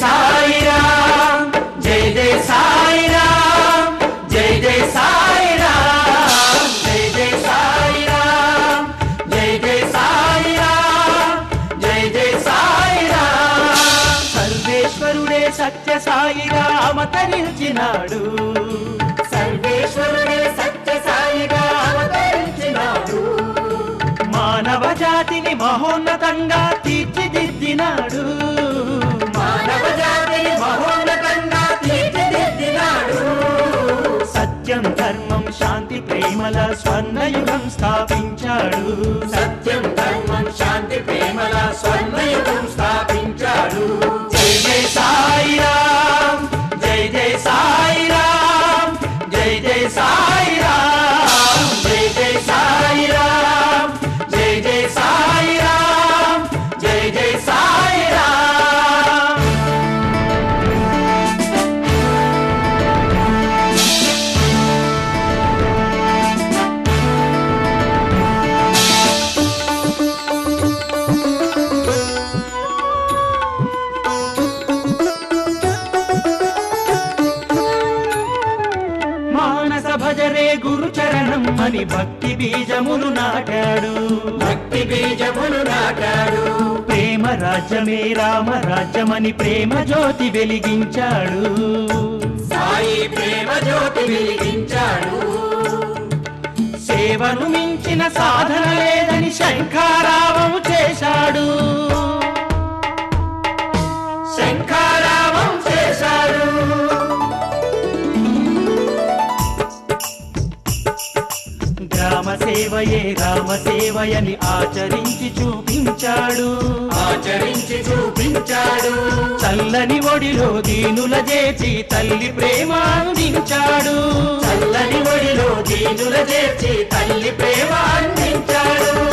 సాయిరామ్ సర్వేశ్వరుడే సత్య సాయిరామ తరించినాడు మానవ జాతిని మహోన్నతంగా తీర్చిదిద్దినాడు. ధర్మం శాంతి ప్రేమల స్వర్ణయుగం స్థాపించాడు. సత్యం ధర్మం మానస భజరే గురు చరణం అని భక్తి బీజములు నాటాడు. భక్తి బీజములు నాటాడు. ప్రేమ రాజ్యమే రామ రాజ్యమని ప్రేమ జ్యోతి వెలిగించాడు. సాయి ప్రేమ జ్యోతి వెలిగించాడు. సేవను మించిన సాధన లేదని శంఖారావం చేశాడు. సేవయే రామ సేవయని ఆచరించి చూపించాడు. ఆచరించి చూపించాడు. చల్లని ఒడిలో దీనుల చేచి తల్లి ప్రేమ అందించాడు. చల్లని ఒడిలో దీనుల చేర్చి తల్లి ప్రేమ అందించాడు.